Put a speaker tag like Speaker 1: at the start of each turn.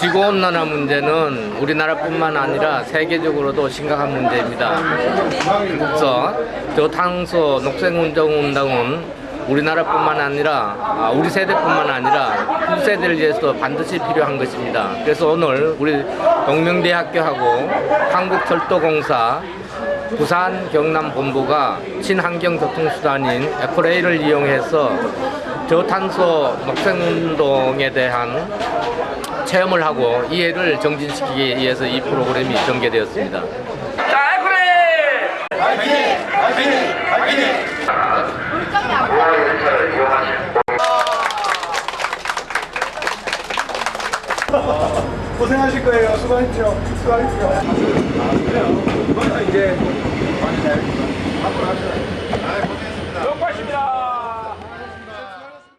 Speaker 1: 지구온 난화 문제는 우리나라뿐만 아니라 세계적으로도 심각한 문제입니다. 그래서 저탄소 녹색 운동 운동은 우리나라뿐만 아니라 아, 우리 세대뿐만 아니라 후세대를 위해서 반드시 필요한 것입니다. 그래서 오늘 우리 동명대학교하고 한국철도공사 부산 경남 본부가 친환경 교통수단인 에코레일을 이용해서 저탄소 녹색 운동에 대한 체험을 하고 이해를 정진시키기 위해서 이 프로그램이 전개되었습니다. 자, 에코레일!
Speaker 2: 고생하실 거예요. 수고하십시오. 수고하십시오. 아, 그래요. 이제 많이 잘.